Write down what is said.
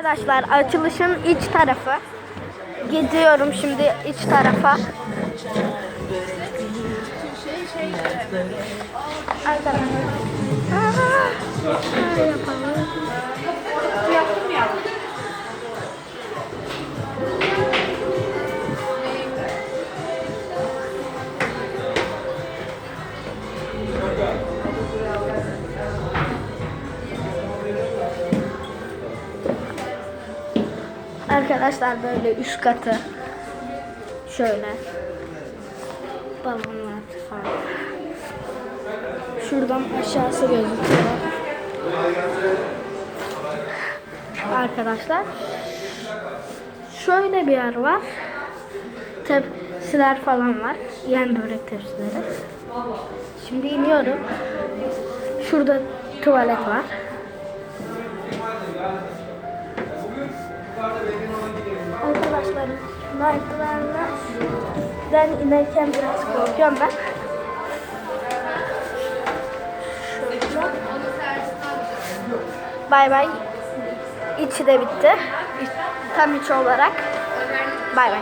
Arkadaşlar açılışın iç tarafı. Gidiyorum şimdi iç tarafa. Arkadaşlar. Arkadaşlar böyle üst katı şöyle balonlar falan. Şuradan aşağısı gözüküyor. Arkadaşlar şöyle bir yer var. Tepsiler falan var. Yen börek tepsileri. Şimdi iniyorum. Şurada tuvalet var. Arkadaşlar merdivenlerden inerken biraz korkuyorum ben. Bay bay. İçi de bitti. Tam içi olarak. Bay bay.